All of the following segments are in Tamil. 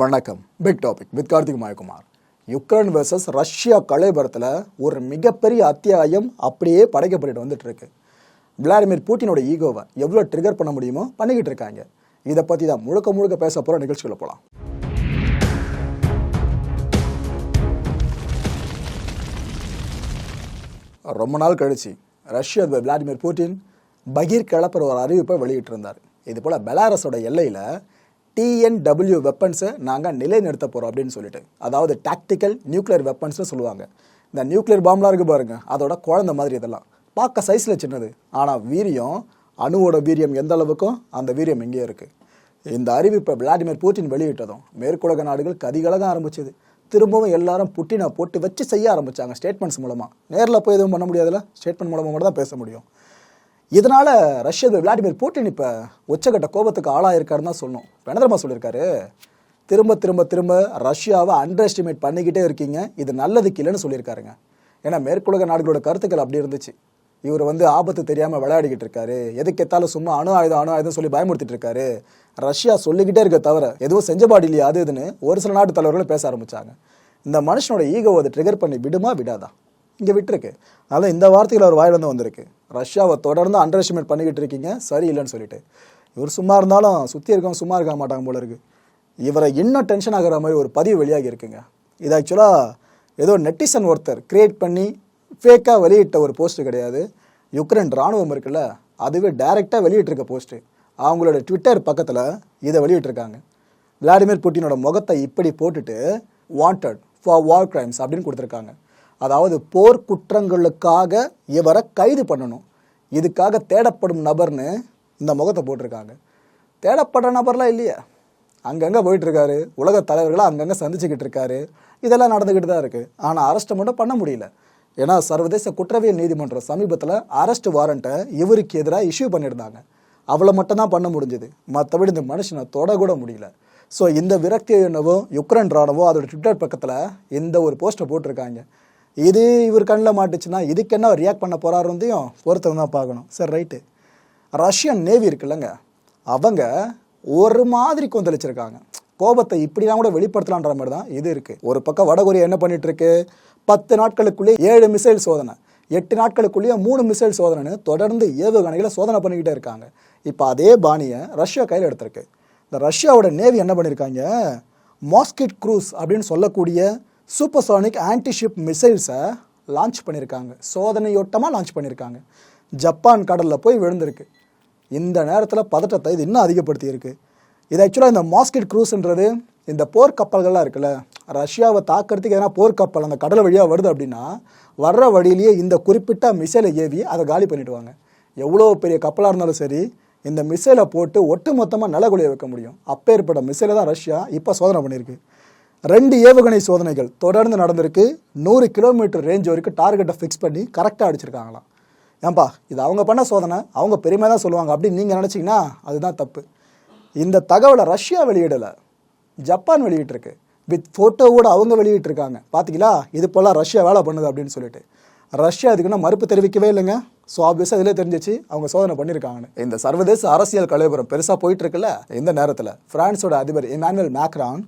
வணக்கம். Big topic with Karthik Mayakumar. Ukraine versus Russia கலைபரத்தில் ஒரு மிகப்பெரிய அத்தியாயம் அப்படியே படைக்கப்பட்டு வந்துட்டு இருக்கு விளாடிமிர் பூட்டினோட ஈகோவை எவ்வளோ ட்ரிகர் பண்ண முடியுமோ பண்ணிக்கிட்டு இருக்காங்க. இதை பற்றி தான் முழுக்க முழுக்க பேச போகிற நிகழ்ச்சிகளை போகலாம் ரொம்ப நாள் கழிச்சு ரஷ்ய அதிபர் விளாடிமிர் புட்டின் பகீர் கிளப்புற ஒரு அறிவிப்பை வெளியிட்டிருந்தார். இது போல் பெலாரஸோட எல்லையில் டிஎன்டபிள்யூ வெப்பன்ஸை நாங்கள் நிலைநிறுத்த போகிறோம் அப்படின்னு சொல்லிட்டு. அதாவது டாக்டிக்கல் நியூக்ளியர் வெப்பன்ஸ்னு சொல்லுவாங்க. இந்த நியூக்ளியர் பாம்லாம் இருக்குது பாருங்கள் அதோட குழந்தை மாதிரி இதெல்லாம். பார்க்க சைஸில் சின்னது. ஆனால் வீரியம் அணுவோட வீரியம் எந்த அளவுக்கும் அந்த வீரியம் இங்கேயே இருக்குது இந்த அறிவிப்பை விளாடிமிர் புட்டின் வெளியிட்டதும் மேற்குலக நாடுகள் கதிகலக ஆரம்பிச்சது. திரும்பவும் எல்லாரும் புட்டினை போட்டு வச்சு செய்ய ஆரம்பிச்சாங்க ஸ்டேட்மெண்ட்ஸ் மூலமாக நேரில் போய் எதுவும் பண்ண முடியாதுல்ல? ஸ்டேட்மெண்ட் மூலமாக மட்டும் தான் பேச முடியும். இதனால ரஷ்ய அதிபர் விளாடிமிர் புட்டின் இப்போ உச்சகட்ட கோபத்துக்கு ஆளாயிருக்காருன்னு தான் சொல்லணும். இப்ப சொல்லியிருக்காரு திரும்ப திரும்ப திரும்ப ரஷ்யாவை அண்டர் எஸ்டிமேட் பண்ணிக்கிட்டே இருக்கீங்க. இது நல்லதுக்கு இல்லைன்னு சொல்லியிருக்காருங்க. ஏன்னா மேற்குலக நாடுகளோட கருத்துக்கள் அப்படி இருந்துச்சு. இவர் வந்து ஆபத்து தெரியாமல் விளையாடிக்கிட்டு இருக்காரு. எதுக்கெத்தாலும் சும்மா அணு ஆயுதம் அணு ஆயுதம் சொல்லி பயமுறுத்திட்டு இருக்காரு. ரஷ்யா சொல்லிக்கிட்டே இருக்க தவிர எதுவும் செஞ்சபாடு இல்லையா அது இதுன்னு ஒரு சில நாட்டு தலைவர்களும் பேச ஆரம்பிச்சாங்க. இந்த மனுஷனோட ஈகோவை அதை ட்ரிகர் பண்ணி விடுமா விடாதா? இங்கே விட்டுருக்கு. அதனால் இந்த வார்த்தைகள் அவர் வாயிலிருந்து வந்திருக்கு. ரஷ்யாவை தொடர்ந்து அண்டர் எஸ்டிமேட் பண்ணிக்கிட்டு இருக்கீங்க. சரியில்லைன்னு சொல்லிட்டு. இவர் சும்மா இருந்தாலும் சுற்றி இருக்கவங்க சும்மா இருக்க மாட்டாங்க போல இருக்கு. இவரை இன்னும் டென்ஷன் ஆகிற மாதிரி ஒரு பதிவு வெளியாகி இருக்குங்க. இது ஆக்சுவலாக ஏதோ நெட்டிசன் ஒருத்தர் கிரியேட் பண்ணி ஃபேக்காக வெளியிட்ட ஒரு போஸ்ட் கிடையாது. யுக்ரைன் ராணுவம் இருக்குல்ல அதுவே டைரெக்டாக வெளியிட்டிருக்க போஸ்ட்டு அவங்களோட ட்விட்டர் பக்கத்தில் இதை வெளியிட்டிருக்காங்க. விளாடிமிர் புட்டினோட முகத்தை இப்படி போட்டுட்டு வாண்டட் ஃபார் வார் கிரைம்ஸ் அப்படின்னு கொடுத்துருக்காங்க. அதாவது போர் குற்றங்களுக்காக இவரை கைது பண்ணணும். இதுக்காக தேடப்படும் நபர்னு இந்த முகத்தை போட்டிருக்காங்க. தேடப்படுற நபர்லாம் இல்லையா. அங்கங்கே போயிட்டுருக்காரு. உலக தலைவர்களை அங்கங்கே சந்திச்சுக்கிட்டு இருக்காரு. இதெல்லாம் நடந்துக்கிட்டு தான் இருக்குது ஆனால் அரெஸ்ட் மட்டும் பண்ண முடியல. ஏன்னா சர்வதேச குற்றவியல் நீதிமன்றம் சமீபத்தில் அரெஸ்ட் வாரண்ட்டை இவருக்கு எதிராக இஷ்யூ பண்ணியிருந்தாங்க. அவளை மட்டும்தான் பண்ண முடிஞ்சது. மற்றபடி இந்த மனுஷனை தொடக்கூட முடியல. ஸோ இந்த விரக்தி என்னவோ யுக்ரைன் ராணுவோ அதோட ட்விட்டர் பக்கத்தில் இந்த ஒரு போஸ்ட்டை போட்டிருக்காங்க. இது இவர் கண்ணில் மாட்டுச்சுன்னா இதுக்கு என்ன ரியாக்ட் பண்ண போகிறாருந்தையும் ஒருத்தர் தான் பார்க்கணும். சரி ரைட்டு ரஷ்யன் நேவி இருக்குல்லங்க. அவங்க ஒரு மாதிரி கொந்தளிச்சிருக்காங்க. கோபத்தை இப்படிலாம் கூட வெளிப்படுத்தலான்ற மாதிரி தான் இது இருக்குது ஒரு பக்கம் வடகொரியா என்ன பண்ணிட்டு இருக்கு பத்து நாட்களுக்குள்ளேயே ஏழு மிசைல் சோதனை. எட்டு நாட்களுக்குள்ளேயே மூணு மிசைல் சோதனைன்னு தொடர்ந்து ஏவுகணைகளை சோதனை பண்ணிக்கிட்டே இருக்காங்க. இப்போ அதே பாணியை ரஷ்யா கையில் எடுத்திருக்கு. இந்த ரஷ்யாவோட நேவி என்ன பண்ணியிருக்காங்க மாஸ்கிட் க்ரூஸ் அப்படின்னு சொல்லக்கூடிய சூப்பர்சானிக் ஆன்டிஷிப் மிசைல்ஸை லான்ச் பண்ணியிருக்காங்க சோதனையோட்டமாக லான்ச் பண்ணியிருக்காங்க ஜப்பான் கடலில் போய் விழுந்திருக்கு. இந்த நேரத்தில் பதட்டத்தை இது இன்னும் அதிகப்படுத்தியிருக்கு. இது ஆக்சுவலாக இந்த மாஸ்கிட் க்ரூஸ்ன்றது இந்த போர்க்கப்பல்கள்லாம் இருக்குல்ல ரஷ்யாவை தாக்கிறதுக்கு எதனா போர்க்கப்பல் அந்த கடல் வழியாக வருது அப்படின்னா வர்ற வழியிலேயே இந்த குறிப்பிட்ட மிசைலை ஏவி அதை காலி பண்ணிவிடுவாங்க எவ்வளோ பெரிய கப்பலாக இருந்தாலும் சரி இந்த மிசைலை போட்டு ஒட்டு மொத்தமாக நிலகுலைய வைக்க முடியும். அப்பேற்பட்ட மிசைலை தான் ரஷ்யா இப்போ சோதனை பண்ணியிருக்கு. ரெண்டு ஏவுகணை சோதனைகள் தொடர்ந்து நடந்திருக்கு. நூறு கிலோமீட்டர் ரேஞ்ச் வரைக்கும் டார்கெட்டை ஃபிக்ஸ் பண்ணி கரெக்டாக அடிச்சிருக்காங்களாம். ஏன்பா இது அவங்க பண்ண சோதனை அவங்க பெருமையாக தான் சொல்லுவாங்க அப்படின்னு நீங்கள் நினச்சிங்கன்னா அதுதான் தப்பு. இந்த தகவலை ரஷ்யா வெளியிடலை ஜப்பான் வெளியிட்டிருக்கு. வித் ஃபோட்டோவோட அவங்க வெளியிட்டிருக்காங்க. பார்த்தீங்களா இது போல் ரஷ்யா வேலை பண்ணுது அப்படின்னு சொல்லிட்டு. ரஷ்யா அதுக்குன்னா மறுப்பு தெரிவிக்கவே இல்லைங்க. ஸோ ஆப்வியஸாக இதிலே தெரிஞ்சிச்சு. அவங்க சோதனை பண்ணியிருக்காங்கன்னு. இந்த சர்வதேச அரசியல் கலைபுரம் பெருசாக போயிட்டுருக்குல்ல இந்த நேரத்தில். ஃப்ரான்ஸோட அதிபர் இமானுவல் மேக்ரான்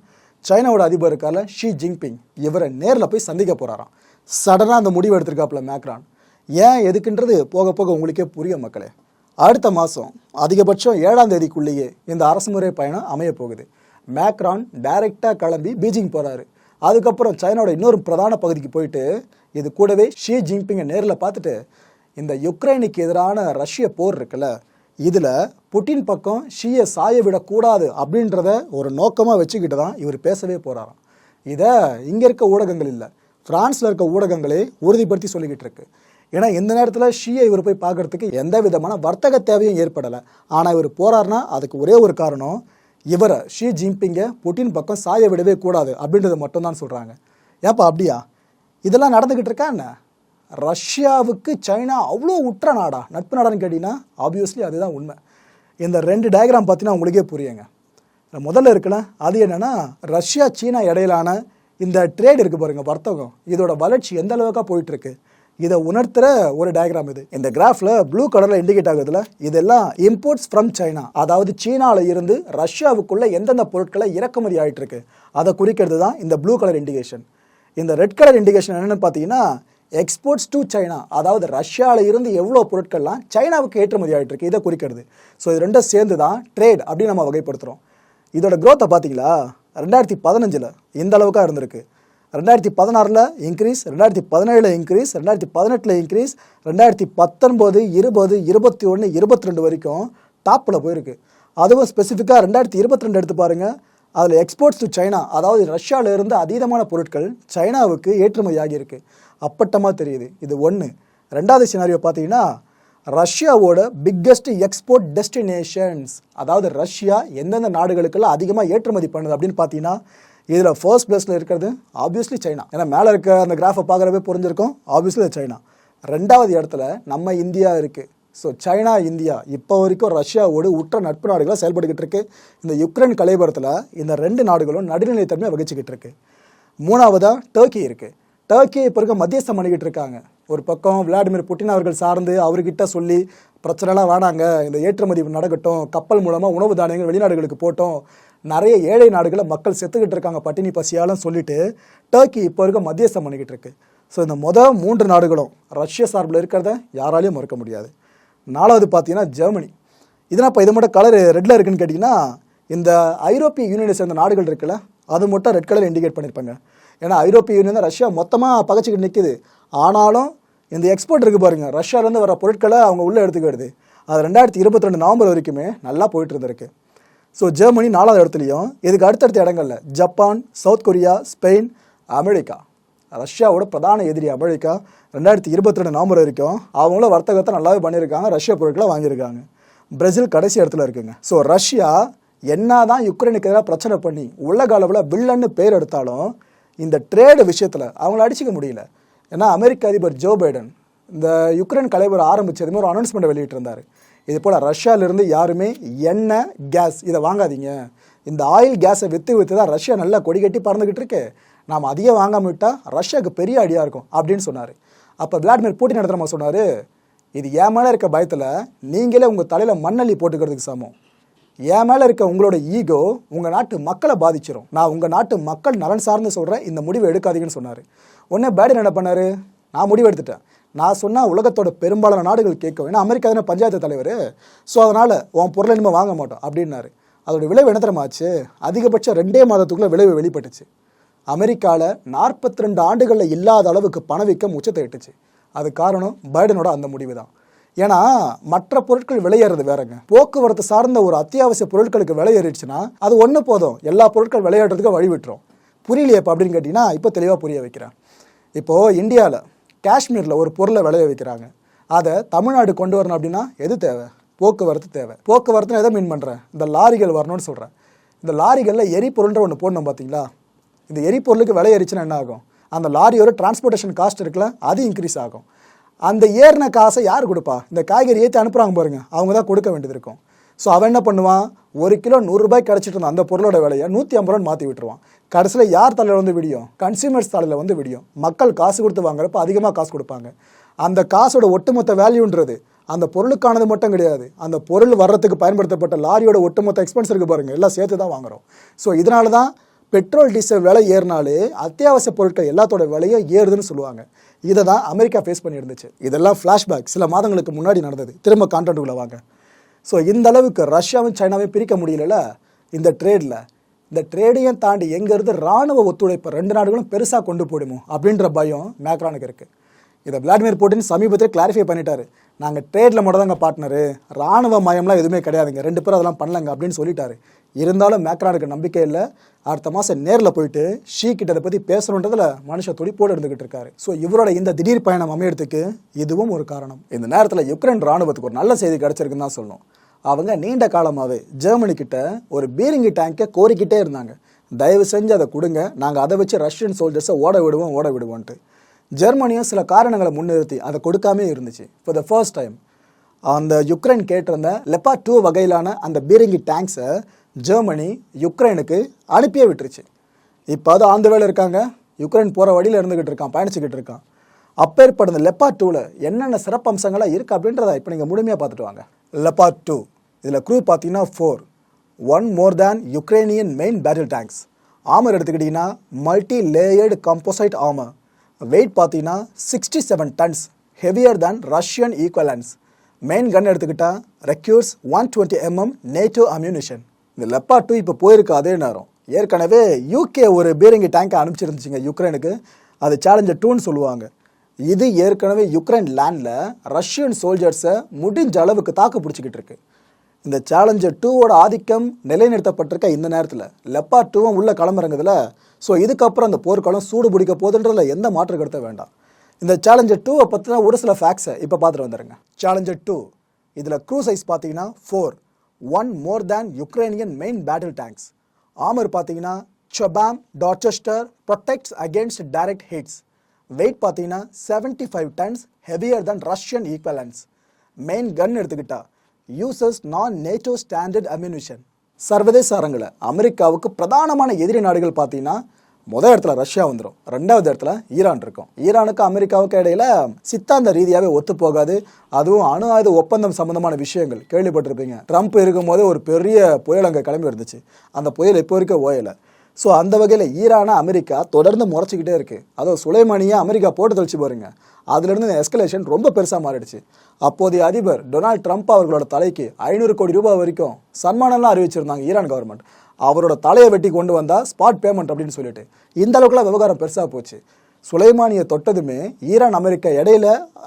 சைனாவோட அதிபர் இருக்கார்ல ஷி ஜின்பிங் இவரை நேரில் போய் சந்திக்க போகிறாராம் சடனாக அந்த முடிவு எடுத்திருக்காப்புல மேக்ரான். ஏன் எதுக்குன்றது போக போக உங்களுக்கே புரிய மக்களே. அடுத்த மாதம் அதிகபட்சம் ஏழாம் தேதிக்குள்ளேயே இந்த அரசுமுறை பயணம் அமைய போகுது. மேக்ரான் டைரெக்டாக கிளம்பி பீஜிங் போகிறாரு அதுக்கப்புறம் சைனாவோட இன்னொரு பிரதான பகுதிக்கு போயிட்டு இது கூடவே ஷி ஜின்பிங்கை நேரில் பார்த்துட்டு இந்த யுக்ரைனுக்கு எதிரான ரஷ்ய போர் இருக்குல்ல இதில் புட்டின் பக்கம் ஷீயை சாய விடக்கூடாது அப்படின்றத ஒரு நோக்கமாக வச்சுக்கிட்டு தான் இவர் பேசவே போகிறாராம் இதை இங்கே இருக்க ஊடகங்கள் இல்லை. ஃப்ரான்ஸில் இருக்க ஊடகங்களே உறுதிப்படுத்தி சொல்லிக்கிட்டு இருக்கு. ஏன்னா இந்த நேரத்தில் ஷீயை இவர் போய் பார்க்கறதுக்கு எந்த விதமான வர்த்தக தேவையும் ஏற்படலை. ஆனால் இவர் போகிறாருன்னா அதுக்கு ஒரே ஒரு காரணம் இவரை ஷி ஜின்பிங்கை புட்டின் பக்கம் சாய விடவே கூடாது அப்படின்றது மட்டும்தான் சொல்கிறாங்க ஏப்பா அப்படியா? இதெல்லாம் நடந்துக்கிட்டு இருக்கா என்ன? ரஷ்யாவுக்கு சைனா அவ்வளோ உற்ற நாடா. நட்பு நாடான்னு கேட்டிங்கன்னா ஆப்வியஸ்லி அதுதான் உண்மை. இந்த ரெண்டு டயக்ராம் பார்த்தீங்கன்னா உங்களுக்கே புரியுங்க. முதல்ல இருக்குல்ல அது என்னென்னா ரஷ்யா சீனா இடையிலான இந்த ட்ரேட் இருக்குது பாருங்கள் வர்த்தகம். இதோட வளர்ச்சி எந்த அளவுக்கா போயிட்டுருக்கு? இதை உணர்த்துற ஒரு டயக்ராம் இது. இந்த கிராஃபில் ப்ளூ கலரில் இண்டிகேட் ஆகுதுல இதெல்லாம் இம்போர்ட்ஸ் ஃப்ரம் சைனா அதாவது சீனாவில் இருந்து ரஷ்யாவுக்குள்ளே எந்தெந்த பொருட்களை இறக்குமதி ஆயிட்டு இருக்கு அதை குறிக்கிறது தான் இந்த ப்ளூ கலர் இண்டிகேஷன் இந்த ரெட் கலர் இண்டிகேஷன் என்னென்னு பார்த்தீங்கன்னா எக்ஸ்போர்ட்ஸ் டு சைனா அதாவது ரஷ்யாவில் இருந்து எவ்வளோ பொருட்கள்லாம் சைனாவுக்கு ஏற்றுமதி ஆகிட்டு இருக்கு இதை குறிக்கிறது. ஸோ இது ரெண்டும் சேர்ந்து தான் ட்ரேட் அப்படின்னு நம்ம வகைப்படுத்துகிறோம் இதோட க்ரோத்தை பார்த்தீங்களா? ரெண்டாயிரத்தி பதினஞ்சில் இந்த அளவுக்காக இருந்திருக்கு. ரெண்டாயிரத்தி பதினாறில் இன்க்ரீஸ் ரெண்டாயிரத்தி பதினேழில் இன்க்ரீஸ் ரெண்டாயிரத்தி பதினெட்டில் இன்க்ரீஸ் ரெண்டாயிரத்தி பத்தொன்பது இருபது இருபத்தி ஒன்று இருபத்தி ரெண்டு வரைக்கும் டாப்பில் போயிருக்கு. அதுவும் ஸ்பெசிஃபிக்காக ரெண்டாயிரத்தி இருபத்தி ரெண்டு எடுத்து பாருங்கள் அதில் எக்ஸ்போர்ட்ஸ் டு சைனா அதாவது ரஷ்யாவிலிருந்து அதீதமான பொருட்கள் சைனாவுக்கு ஏற்றுமதி ஆகியிருக்கு அப்பட்டமாக தெரியுது. இது ஒன்று ரெண்டாவது சினாரியோ பார்த்தீங்கன்னா ரஷ்யாவோட பிக்கஸ்ட் எக்ஸ்போர்ட் டெஸ்டினேஷன்ஸ் அதாவது ரஷ்யா எந்தெந்த நாடுகளுக்கெல்லாம் அதிகமாக ஏற்றுமதி பண்ணுது அப்படின்னு பார்த்தீங்கன்னா இதில் ஃபர்ஸ்ட் பிளேஸில் இருக்கிறது ஆப்வியஸ்லி சைனா. ஏன்னா மேலே இருக்க அந்த கிராஃபை பார்க்குறப்பே புரிஞ்சிருக்கும். Obviously China. ரெண்டாவது இடத்துல நம்ம இந்தியா இருக்குது ஸோ சைனா இந்தியா இப்போ வரைக்கும் ரஷ்யாவோடு உற்ற நட்பு நாடுகளாக செயல்பட்டுக்கிட்டு இருக்கு. இந்த யுக்ரைன் கலைபுரத்தில் இந்த ரெண்டு நாடுகளும் நடுநிலைத்தன்மையை வகிச்சுக்கிட்டு இருக்கு. மூணாவதாக டர்க்கி இருக்குது டர்க்கி இப்போ இருக்க மத்தியஸ்தம் பண்ணிக்கிட்டு இருக்காங்க. ஒரு பக்கம் விளாடிமிர் புட்டின் அவர்கள் சார்ந்து அவர்கிட்ட சொல்லி பிரச்சனைலாம் வேணாங்க. இந்த ஏற்றுமதி நடக்கட்டும். கப்பல் மூலமாக உணவு தானியங்கள் வெளிநாடுகளுக்கு போட்டோம். நிறைய ஏழை நாடுகளை மக்கள் செத்துக்கிட்டு இருக்காங்க. பட்டினி பசியாலும் சொல்லிட்டு டர்க்கி இப்போ இருக்க மத்தியஸ்தம் பண்ணிக்கிட்டு இருக்கு. ஸோ இந்த மொதல் மூன்று நாடுகளும் ரஷ்ய சார்பில் இருக்கிறத யாராலையும் மறுக்க முடியாது. நாலாவது பார்த்தீங்கன்னா ஜெர்மனி. இதனால் இப்போ இது மட்டும் கலர் ரெட்டில் இருக்குன்னு கேட்டிங்கன்னா இந்த ஐரோப்பிய யூனியனை சேர்ந்த நாடுகள் இருக்குல்ல அது மட்டும் ரெட் கலர் இண்டிகேட் பண்ணியிருப்பாங்க ஏன்னா ஐரோப்பிய யூனியன் தான் ரஷ்யா மொத்தமாக பகச்சிக்கிட்டு நிற்கிது ஆனாலும் இந்த எக்ஸ்போர்ட் இருக்குது பாருங்கள் ரஷ்யாவிலேருந்து வர பொருட்களை அவங்க உள்ளே எடுத்துக்கிடுது அது ரெண்டாயிரத்தி இருபத்தி ரெண்டு நவம்பர் வரைக்குமே நல்லா போயிட்டு இருந்திருக்கு. ஸோ ஜெர்மனி நாலாவது இடத்துலையும் இதுக்கு அடுத்தடுத்த இடங்கள்ல Japan South Korea Spain America. ரஷ்யாவோட பிரதான எதிரி அமெரிக்கா ரெண்டாயிரத்தி இருபத்தி ரெண்டு நவம்பர் வரைக்கும் அவங்களும் வர்த்தகத்தை நல்லாவே பண்ணியிருக்காங்க. ரஷ்யா பொருட்களை வாங்கியிருக்காங்க. பிரேசில் கடைசி இடத்துல இருக்குங்க. ஸோ ரஷ்யா என்ன தான் யுக்ரைனுக்கு எதிராக பிரச்சனை பண்ணி உலக அளவில் வில்லன்னு பேர் எடுத்தாலும் இந்த ட்ரேடு விஷயத்தில் அவங்கள அடிச்சிக்க முடியல. ஏன்னா அமெரிக்க அதிபர் ஜோ பைடன் இந்த யுக்ரைன் கலைவர் ஆரம்பித்ததுமே ஒரு அனௌன்ஸ்மெண்ட் வெளியிட்டிருந்தார். இது போல் ரஷ்யாவிலிருந்து யாருமே எண்ணெய் கேஸ் இதை வாங்காதீங்க. இந்த ஆயில் கேஸை விற்று விற்று தான் ரஷ்யா நல்லா கொடி கட்டி பறந்துக்கிட்டு இருக்கு. நாம் அதிகம் வாங்காம விட்டால் ரஷ்யாவுக்கு பெரிய அடியாக இருக்கும் அப்படின்னு சொன்னார். அப்போ விளாடிமிர் பூட்டின் இடத்துல நம்ம சொன்னார் இது என் இருக்க பயத்தில் நீங்களே உங்கள் தலையில் மண்ணள்ளி போட்டுக்கிறதுக்கு சமம். என் மேலே இருக்க உங்களோட ஈகோ உங்கள் நாட்டு மக்களை பாதிச்சிரும். நான் உங்கள் நாட்டு மக்கள் நலன் சார்ந்து சொல்கிறேன் இந்த முடிவை எடுக்காதீங்கன்னு சொன்னார். உடனே பேடன் என்ன பண்ணார்? நான் முடிவு எடுத்துட்டேன். நான் சொன்னால் உலகத்தோட பெரும்பாலான நாடுகள் கேட்கும் ஏன்னா அமெரிக்கா தானே பஞ்சாயத்து தலைவர். ஸோ அதனால் உன் பொருளை இனிமேல் வாங்க மாட்டோம் அப்படின்னாரு. அதோட விளைவு என்ன அதிகபட்சம் ரெண்டே மாதத்துக்குள்ளே விளைவு வெளிப்பட்டுச்சு. அமெரிக்காவில் நாற்பத்தி ரெண்டு ஆண்டுகளில் இல்லாத அளவுக்கு பணவீக்கம் உச்சத்தை எட்டுச்சு. அது காரணம் பைடனோட அந்த முடிவு தான் ஏன்னா மற்ற பொருட்கள் விலையேறது வேறங்க. போக்குவரத்து சார்ந்த ஒரு அத்தியாவசிய பொருட்களுக்கு விலை ஏறிடுச்சுன்னா அது ஒன்று போதும். எல்லா பொருட்கள் விளையாடுறதுக்கு வழி விட்டுரும். புரியலையே இப்போ அப்படின்னு கேட்டிங்கன்னா இப்போ தெளிவாக புரிய வைக்கிறேன். இப்போது இந்தியாவில் காஷ்மீரில் ஒரு பொருளை விளைய வைக்கிறாங்க. அதை தமிழ்நாடு கொண்டு வரணும் அப்படின்னா எது தேவை? போக்குவரத்து தேவை. போக்குவரத்துன்னு எதை மீன் பண்ணுறேன் இந்த லாரிகள் வரணும்னு சொல்கிறேன் இந்த லாரிகளில் எரிபொருள்ன்ற ஒன்று போடணும் பார்த்தீங்களா இந்த எரிபொருளுக்கு விலை என்ன ஆகும்? அந்த லாரியோட டிரான்ஸ்போர்ட்டேஷன் காஸ்ட் இருக்குல்ல அது இன்க்ரீஸ் ஆகும். அந்த ஏறின காசை யார் கொடுப்பா? இந்த காய்கறி ஏற்றி அனுப்புகிறாங்க பாருங்க. அவங்க தான் கொடுக்க வேண்டியது இருக்கும். ஸோ அவன் என்ன பண்ணுவான்? ஒரு கிலோ நூறுரூபாய் கிடச்சிட்டு இருந்த அந்த பொருளோட விலையை நூற்றி ஐம்பது ரூபான்னு மாற்றி விட்டுருவான். கடைசியில் யார் தலையில் வந்து விடியும்? கன்சியூமர்ஸ் தலையில் வந்து விடியும். மக்கள் காசு கொடுத்து வாங்குறப்ப அதிகமாக காசு கொடுப்பாங்க. அந்த காசோட ஒட்டுமொத்த வேல்யூன்றது அந்த பொருளுக்கானது மட்டும் கிடையாது. அந்த பொருள் வர்றதுக்கு பயன்படுத்தப்பட்ட லாரியோட ஒட்டுமொத்த எக்ஸ்பென்ஸ் இருக்குது பாருங்கள் எல்லாம் சேர்த்து தான் வாங்குறோம். ஸோ இதனால தான் பெட்ரோல் டீசல் விலை ஏறினாலே அத்தியாவசிய பொருட்கள் எல்லாத்தோட விலையும் ஏறுதுன்னு சொல்லுவாங்க. இதை தான் அமெரிக்கா ஃபேஸ் பண்ணி இருந்துச்சு இதெல்லாம் ஃப்ளாஷ்பேக் சில மாதங்களுக்கு முன்னாடி நடந்தது. திரும்ப கான்ட்ராக்டுக்குள்ளே வாங்க. ஸோ இந்த அளவுக்கு ரஷ்யாவும் சைனாவையும் பிரிக்க முடியல இந்த ட்ரேடில் இந்த ட்ரேடையும் தாண்டி எங்கேருந்து ராணுவ ஒத்துழைப்பு ரெண்டு நாடுகளும் பெருசாக கொண்டு போயிடுமோ? அப்படின்ற பயம் மேக்ரானுக்கு இருக்குது இதை விளாடிமிர் புட்டின் சமீபத்தில் கிளாரிஃபை பண்ணிட்டாரு. நாங்கள் ட்ரேடில் மட்டும் தாங்க பார்ட்னரு ராணுவ மயம்லாம் எதுவுமே கிடையாதுங்க. ரெண்டு பேரும் அதெல்லாம் பண்ணலங்க அப்படின்னு சொல்லிட்டாரு. இருந்தாலும் மேக்ரானுக்கு நம்பிக்கை இல்லை. அடுத்த மாதம் நேரில் போயிட்டு ஷீ கிட்ட அதை பற்றி பேசணுன்றதில் மனுஷன் துடிப்போடு இருந்துகிட்டு இருக்காரு. ஸோ இவரோட இந்த திடீர் பயணம் அமையறதுக்கு இதுவும் ஒரு காரணம். இந்த நேரத்தில் யுக்ரைன் ராணுவத்துக்கு ஒரு நல்ல செய்தி கிடச்சிருக்குன்னு தான் சொல்லணும். அவங்க நீண்ட காலமாகவே ஜெர்மனிக்கிட்ட ஒரு பீரிங்கி டேங்கை கோரிக்கிட்டே இருந்தாங்க. தயவு செஞ்சு அதை கொடுங்க. நாங்கள் அதை வச்சு ரஷ்யன் சோல்ஜர்ஸை ஓட விடுவோம் ஓட விடுவோன்ட்டு. ஜெர்மனியும் சில காரணங்களை முன்னிறுத்தி அதை கொடுக்காமே இருந்துச்சு ஃபார் த ஃபர்ஸ்ட் டைம் அந்த யுக்ரைன் கேட்டிருந்த லெப்பா டூ வகையிலான அந்த பீரிங்கி டேங்க்ஸை ஜெர்மனி யுக்ரைனுக்கு அனுப்பியே விட்டுருச்சு. இப்போ அது ஆந்த வேலை இருக்காங்க. யுக்ரைன் போகிற வழியில் இருந்துக்கிட்டு இருக்கான் பயணிச்சுக்கிட்டு இருக்கான். அப்பேற்பட்ட இந்த லெப்பா டூவில் என்னென்ன சிறப்பம்சங்களாக இருக்குது அப்படின்றத இப்போ நீங்கள் முழுமையாக பார்த்துட்டு வாங்க. லெப்பா டூ இதில் க்ரூ பார்த்தீங்கன்னா four one more than Ukrainian main battle tanks armour எடுத்துக்கிட்டிங்கன்னா multi layered composite armour weight பார்த்தீங்கன்னா sixty seven tons heavier than Russian equivalents main gun எடுத்துக்கிட்டால் requires one twenty mm NATO ammunition இந்த லெப்பா டூ இப்போ போயிருக்கு அதே நேரம். ஏற்கனவே யூகே ஒரு பீரங்கி டேங்கை அனுப்பிச்சிருந்துச்சிங்க யுக்ரைனுக்கு அது சேலஞ்சர் டூன்னு சொல்லுவாங்க. இது ஏற்கனவே யுக்ரைன் லேண்டில் ரஷ்யன் சோல்ஜர்ஸை முடிஞ்ச அளவுக்கு தாக்கு பிடிச்சிக்கிட்டு இருக்கு. இந்த சேலஞ்சர் டூவோட ஆதிக்கம் நிலைநிறுத்தப்பட்டிருக்க இந்த நேரத்தில். லெப்பா டூவும் உள்ள களமிறங்குதுல. ஸோ இதுக்கப்புறம் அந்த போர்க்களம் சூடு பிடிக்க போதுன்றதில் எந்த மாற்று கருத்த வேண்டாம். இந்த சேலஞ்சர் டூவை பற்றின ஒரு சில ஃபேக்ஸை இப்போ பார்த்துட்டு வந்துடுங்க சேலஞ்சர் டூ இதில் க்ரூ சைஸ் பார்த்தீங்கன்னா four one more than Ukrainian main battle tanks armour பார்த்தீங்கன்னா Chobham Dorchester protects against direct hits weight பார்த்தீங்கன்னா seventy five tons heavier than Russian equivalents main gun எடுத்துக்கிட்டா யூசஸ் நான் நேட்டோ ஸ்டாண்டர்ட் அம்யூனிஷன் சர்வதேச அரங்கில் அமெரிக்காவுக்கு பிரதானமான எதிரி நாடுகள் பார்த்தீங்கன்னா முதல் இடத்துல ரஷ்யா வந்துடும் ரெண்டாவது இடத்துல ஈரான் இருக்கும். ஈரானுக்கும் அமெரிக்காவுக்கும் இடையில சித்தாந்த ரீதியாகவே ஒத்து போகாது. அதுவும் அணு ஆயுத ஒப்பந்தம் சம்பந்தமான விஷயங்கள். கேள்விப்பட்டிருப்பீங்க. ட்ரம்ப் இருக்கும்போது ஒரு பெரிய புயல் அங்கே கிளம்பி இருந்துச்சு அந்த புயல் இப்போ வரைக்கும் ஓயலை. ஸோ அந்த வகையில் ஈரானை அமெரிக்கா தொடர்ந்து முறைச்சிக்கிட்டே இருக்கு. அதுவும் சுலைமானியை அமெரிக்கா போட்டு தெளிச்சு பாருங்க. அதுலேருந்து இந்த எஸ்கலேஷன் ரொம்ப பெருசாக மாறிடுச்சு. அப்போதைய அதிபர் டொனால்ட் ட்ரம்ப் அவர்களோட தலைக்கு ஐநூறு கோடி ரூபாய் வரைக்கும் சன்மானம்லாம் அறிவிச்சிருந்தாங்க ஈரான் கவர்மெண்ட் அவரோட தலையை வெட்டி கொண்டு வந்தால் ஸ்பாட் பேமெண்ட் அப்படின்னு சொல்லிட்டு. இந்த அளவுக்குலாம் விவகாரம் பெருசாக போச்சு. சுலைமானியை தொட்டதுமே ஈரான் அமெரிக்கா இடையில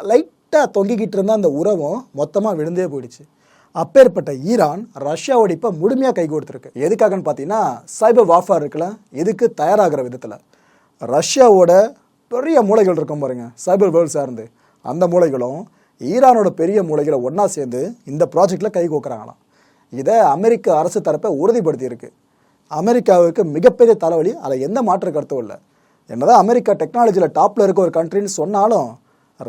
லைட்டாக தொங்கிக்கிட்டு இருந்த அந்த உறவும் மொத்தமாக விழுந்தே போயிடுச்சு. அப்பேற்பட்ட ஈரான் ரஷ்யாவோட இப்போ முழுமையாக கை கொடுத்துருக்கு. எதுக்காகன்னு பார்த்தீங்கன்னா சைபர் வாஃபார் இருக்குல்ல இதுக்கு தயாராகிற விதத்தில். ரஷ்யாவோட பெரிய மூளைகள் இருக்கும் பாருங்க சைபர் வேர்ல்ட் சார்ந்து. அந்த மூளைகளும் ஈரானோட பெரிய மூளைகளை ஒன்றா சேர்ந்து இந்த ப்ராஜெக்டில் கை கோக்குறாங்களாம். இதை அமெரிக்க அரசு தரப்பை உறுதிப்படுத்தியிருக்கு. அமெரிக்காவுக்கு மிகப்பெரிய தலைவலி அதில் எந்த மாற்று கருத்தும் இல்லை. என்னதான் அமெரிக்கா டெக்னாலஜியில் டாப்பில் இருக்க ஒரு கண்ட்ரின்னு சொன்னாலும்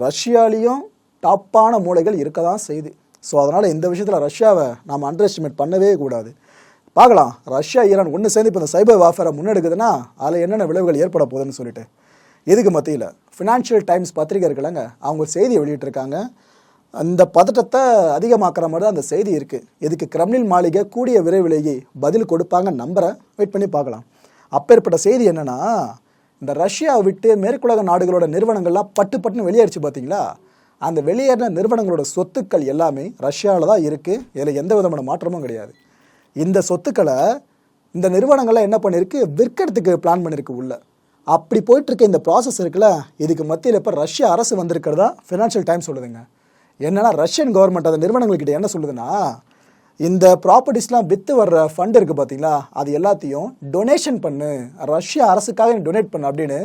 ரஷ்யாலேயும் டாப்பான மூளைகள் இருக்க தான் செய்யுது. ஸோ அதனால் இந்த விஷயத்தில் ரஷ்யாவை நாம் அண்டர் எஸ்டிமேட் பண்ணவே கூடாது. பார்க்கலாம். ரஷ்யா ஈரான் ஒன்று சேர்ந்து இப்போ இந்த சைபர் வாஃபரை முன்னெடுக்குதுன்னா அதில் என்னென்ன விளைவுகள் ஏற்பட போகுதுன்னு சொல்லிட்டு. இதுக்கு மத்தியில் ஃபினான்ஷியல் டைம்ஸ் பத்திரிகை இருக்குல்லங்க அவங்க செய்தியை வெளியிட்டிருக்காங்க. அந்த பதட்டத்தை அதிகமாக்குற மாதிரி தான் அந்த செய்தி இருக்குது இதுக்கு கிரம்லின் மாளிகை கூடிய விரைவிலேயே பதில் கொடுப்பாங்க நம்புகிறேன் வெயிட் பண்ணி பார்க்கலாம். அப்பேற்பட்ட செய்தி என்னென்னா இந்த ரஷ்யாவை விட்டு மேற்குலக நாடுகளோட நிறுவனங்கள்லாம் பட்டு பட்டுன்னு வெளியேறிச்சு பார்த்தீங்களா அந்த வெளியேறின நிறுவனங்களோட சொத்துக்கள் எல்லாமே ரஷ்யாவில் தான் இருக்குது இதில் எந்த விதமான மாற்றமும் கிடையாது. இந்த சொத்துக்களை இந்த நிறுவனங்கள்லாம் என்ன பண்ணியிருக்கு விற்கிறதுக்கு பிளான் பண்ணியிருக்கு உள்ள. அப்படி போயிட்டுருக்க இந்த ப்ராசஸ் இருக்குல்ல இதுக்கு மத்தியில் இப்போ ரஷ்ய அரசு வந்திருக்கிறதா? ஃபினான்ஷியல் டைம் சொல்லுதுங்க. என்னென்னா ரஷ்யன் கவர்மெண்ட் அந்த நிறுவனங்கள்கிட்ட என்ன சொல்லுதுன்னா இந்த ப்ராப்பர்ட்டிஸ்லாம் விற்று வர்ற ஃபண்ட் இருக்குது பார்த்தீங்களா அது எல்லாத்தையும் டொனேஷன் பண்ணு ரஷ்ய அரசுக்காக டொனேட் பண்ணு அப்படின்னு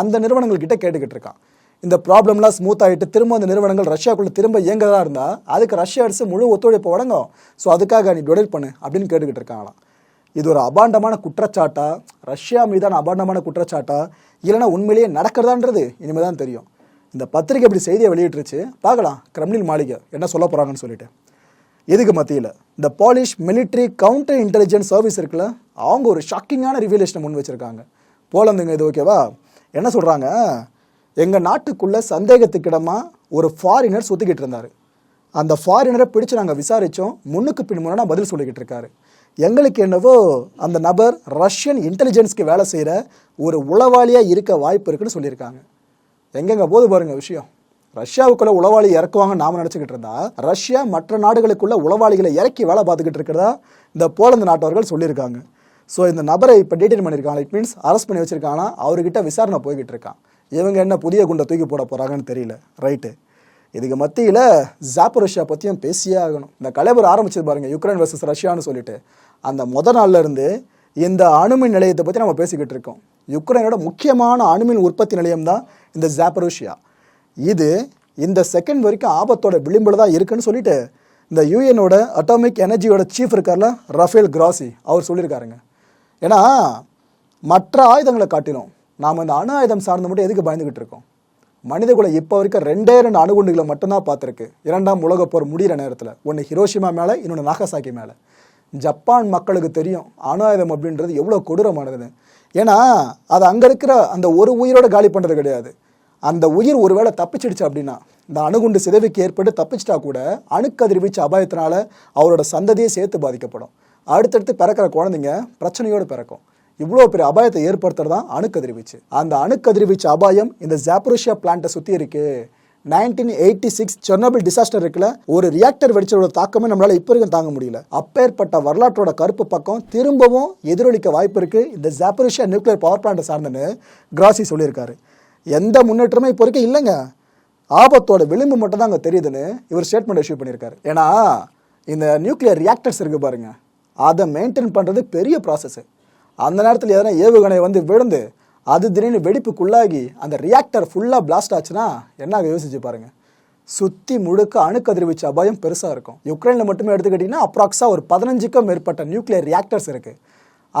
அந்த நிறுவனங்கள்கிட்ட கேட்டுக்கிட்டு இருக்கான். இந்த ப்ராப்ளம்லாம் ஸ்மூத் ஆகிட்டு திரும்ப அந்த நிறுவனங்கள் ரஷ்யாக்குள்ளே திரும்ப இயங்குறதா இருந்தால் அதுக்கு ரஷ்ய அரசு முழு ஒத்துழைப்பு வழங்கும். ஸோ அதுக்காக நீ டொனேட் பண்ணு அப்படின்னு கேட்டுக்கிட்டு இருக்காங்களாம். இது ஒரு அபாண்டமான குற்றச்சாட்டா? ரஷ்யா மீதான அபாண்டமான குற்றச்சாட்டா? இல்லைனா உண்மையிலேயே நடக்கிறதான்றது? இனிமேல் தான் தெரியும். இந்த பத்திரிகை இப்படி செய்தியை வெளியிட்டுருச்சு பார்க்கலாம். கிரம்லின் மாளிகை என்ன சொல்ல போகிறாங்கன்னு சொல்லிட்டு. எதுக்கு மத்தியில் இந்த Polish military counter intelligence service இருக்குல்ல அவங்க ஒரு ஷாக்கிங்கான ரிவீலேஷனை முன் வச்சுருக்காங்க. போலந்துங்க இது ஓகேவா என்ன சொல்கிறாங்க எங்கள் நாட்டுக்குள்ளே சந்தேகத்துக்கிடமாக ஒரு ஃபாரினர் சுற்றிக்கிட்டு இருந்தார். அந்த ஃபாரினரை பிடிச்சு நாங்கள் விசாரித்தோம் முன்னுக்கு பின் முன்னா பதில் சொல்லிக்கிட்டு இருக்காரு. எங்களுக்கு என்னவோ அந்த நபர் ரஷ்யன் இன்டெலிஜென்ஸ்க்கு வேலை செய்கிற ஒரு உளவாளியாக இருக்க வாய்ப்பு இருக்குன்னு சொல்லியிருக்காங்க. எங்கெங்கே போது பாருங்க விஷயம். ரஷ்யாவுக்குள்ள உளவாளி இறக்குவாங்க நாம நினச்சிக்கிட்டு இருந்தா ரஷ்யா மற்ற நாடுகளுக்குள்ள உளவாளிகளை இறக்கி வேலை பார்த்துக்கிட்டு இருக்கிறதா இந்த போலந்து நாட்டவர்கள் சொல்லியிருக்காங்க. ஸோ இந்த நபரை இப்போ டீடைன் பண்ணியிருக்காங்க. இட் மீன்ஸ் அரெஸ்ட் பண்ணி வச்சிருக்காங்கன்னா அவர்கிட்ட விசாரணை போய்கிட்டு இருக்கான். இவங்க என்ன புதிய குண்டை தூக்கி போட போகிறாங்கன்னு தெரியல. ரைட்டு இதுக்கு மத்தியில் ஜாப்பரோஷியா பற்றியும் பேசியே ஆகணும். இந்த கலைபுரம் ஆரம்பிச்சது பாருங்க யுக்ரைன் வர்சஸ் ரஷ்யான்னு சொல்லிட்டு. அந்த மொதல் நாள்ல இருந்து இந்த அணுமின் நிலையத்தை பற்றி நம்ம பேசிக்கிட்டு இருக்கோம். யுக்ரைனோட முக்கியமான அணுமின் உற்பத்தி நிலையம் தான் இந்த ஜாப்பரோஷியா இது இந்த செகண்ட் வரைக்கும் ஆபத்தோட விளிம்பில் தான் இருக்குன்னு சொல்லிட்டு இந்த யூஎனோட அட்டாமிக் எனர்ஜியோட சீஃப் இருக்கார்ல ரஃபேல் கிராசி அவர் சொல்லியிருக்காருங்க. ஏன்னா மற்ற ஆயுதங்களை காட்டிலும் நாம் இந்த அணு ஆயுதம் சார்ந்து மட்டும் எதுக்கு பயந்துக்கிட்டு இருக்கோம்? மனிதகுலம் இப்போ வரைக்கும் ரெண்டே ரெண்டு அணுகுண்டுகளை மட்டும்தான் பார்த்துருக்கு. இரண்டாம் உலகப்போர் முடிகிற நேரத்தில். ஒன்று ஹிரோஷிமா மேலே இன்னொன்று நாகசாக்கி மேலே. ஜப்பான் மக்களுக்கு தெரியும் அணு ஆயுதம் அப்படின்றது எவ்வளோ கொடூரமானதுன்னு. ஏன்னா அது அங்கே இருக்கிற அந்த ஒரு உயிரோட காலி பண்ணுறது கிடையாது. அந்த உயிர் ஒருவேளை தப்பிச்சிடுச்சு அப்படின்னா இந்த அணுகுண்டு சிதைவுக்கு ஏற்பட்டு தப்பிச்சிட்டா கூட அணுக்கதிர்வீச்சு அபாயத்தினால அவரோட சந்ததியே சேர்த்து பாதிக்கப்படும். அடுத்தடுத்து பிறக்கிற குழந்தைங்க பிரச்சனையோடு பிறக்கும். இவ்வளோ பெரிய அபாயத்தை ஏற்படுத்துறது தான் அணுக்கதிர்வீச்சு அந்த அணுக்கதிர்வீச்சு அபாயம் இந்த ஜாப்ரோஷியா பிளான்ட்டை சுற்றி இருக்குது nineteen eighty six Chernobyl disaster இருக்குல்ல ஒரு ரியாக்டர் வெடிச்சதோட தாக்கமே நம்மளால இப்போ வரைக்கும் தாங்க முடியல. அப்பேற்பட்ட வரலாற்றோட கருப்பு பக்கம் திரும்பவும் எதிரொலிக்க வாய்ப்பு இருக்கு. இந்த ஜாப்ரோஷியா நியூக்ளியர் பவர் பிளான்ட் சார்ந்துன்னு கிராசி சொல்லியிருக்காரு. எந்த முன்னேற்றமே இப்போ வரைக்கும் இல்லைங்க. ஆபத்தோட விளிம்பு மட்டும் தான் அங்கே தெரியுதுன்னு இவர் ஸ்டேட்மெண்ட் இஷ்யூ பண்ணியிருக்காரு. ஏன்னா இந்த நியூக்ளியர் ரியாக்டர்ஸ் இருக்கு பாருங்க. அதை மெயின்டைன் பண்ணுறது பெரிய ப்ராசஸ் அந்த நேரத்தில் எதனா ஏவுகணை வந்து விழுந்து அது திடீர்னு வெடிப்புக்குள்ளாகி அந்த ரியாக்டர் ஃபுல்லாக பிளாஸ்ட் ஆச்சுன்னா என்ன யோசிச்சு பாருங்க. சுற்றி முழுக்க அணுக்கதிர்வீச்சு அபாயம் பெருசாக இருக்கும். யுக்ரைனில் மட்டுமே எடுத்துக்கிட்டிங்கன்னா அப்ராக்ஸாக ஒரு பதினஞ்சுக்கும் மேற்பட்ட நியூக்ளியர் ரியாக்டர்ஸ் இருக்குது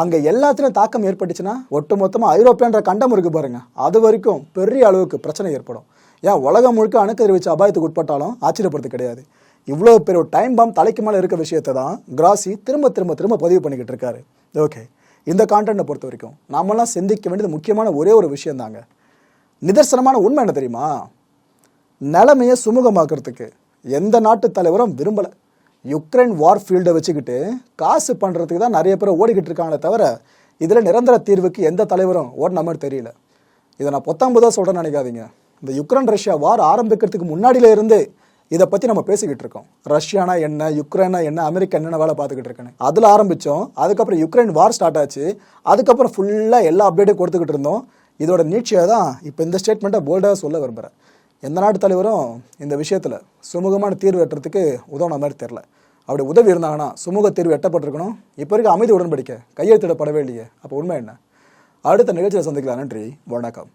அங்கே எல்லாத்துலேயும் தாக்கம் ஏற்பட்டுச்சுன்னா ஒட்டுமொத்தமாக ஐரோப்பியன்ற கண்டம் இருக்குது பாருங்கள் அது வரைக்கும் பெரிய அளவுக்கு பிரச்சனை ஏற்படும். ஏன் உலகம் முழுக்க அணுக்கதிர்வீச்சு அபாயத்துக்கு உட்பட்டாலும் ஆச்சரியப்படுறது கிடையாது. இவ்வளோ பெரிய ஒரு டைம் பாம் தலைக்கு மேலே இருக்க விஷயத்தை தான் கிராசி திரும்ப திரும்ப திரும்ப பதிவு பண்ணிக்கிட்டு இருக்காரு. ஓகே இந்த கான்டென்ட்டை பொறுத்த வரைக்கும் நாமெல்லாம் சிந்திக்க வேண்டியது முக்கியமான ஒரே ஒரு விஷயம் தாங்க நிதர்சனமான உண்மை என்ன தெரியுமா? நிலைமையை சுமூகமாக்குறதுக்கு எந்த நாட்டு தலைவரும் விரும்பலை. யுக்ரைன் வார் ஃபீல்டை வச்சுக்கிட்டு காசு பண்ணுறதுக்கு தான் நிறைய பேர் ஓடிக்கிட்டு இருக்காங்களே தவிர இதில் நிரந்தர தீர்வுக்கு எந்த தலைவரும் ஓடின மாதிரி தெரியல. இதை நான் பொத்தாம்பதாக சொல்கிறேன்னு நினைக்காதீங்க. இந்த யுக்ரைன் ரஷ்யா வார் ஆரம்பிக்கிறதுக்கு முன்னாடியில இருந்தே இதை பற்றி நம்ம பேசிக்கிட்டு இருக்கோம் ரஷ்யானா என்ன யுக்ரைனா என்ன அமெரிக்கா என்னென்ன வேலை பார்த்துக்கிட்டு இருக்கேன்னு. அதில் ஆரம்பித்தோம் அதுக்கப்புறம் யுக்ரைன் வார் ஸ்டார்ட் ஆச்சு. அதுக்கப்புறம் ஃபுல்லாக எல்லா அப்டேட்டும் கொடுத்துக்கிட்டு இருந்தோம். இதோட நீட்சியாக தான் இப்போ இந்த ஸ்டேட்மெண்ட்டை போல்டாக சொல்ல விரும்புகிறேன் எந்த நாட்டு தலைவரும் இந்த விஷயத்தில் சுமூகமான தீர்வு எட்டுறதுக்கு உதவுன மாதிரி தெரில அப்படி உதவி இருந்தாங்கன்னா சுமூக தீர்வு எட்டப்பட்டிருக்கணும். இப்போ இருக்க அமைதி உடன்படிக்கை கையெழுத்திடப்படவே இல்லையே. அப்போ உண்மை என்ன? அடுத்த நிகழ்ச்சியில் சந்திக்கலாம். நன்றி. வணக்கம்.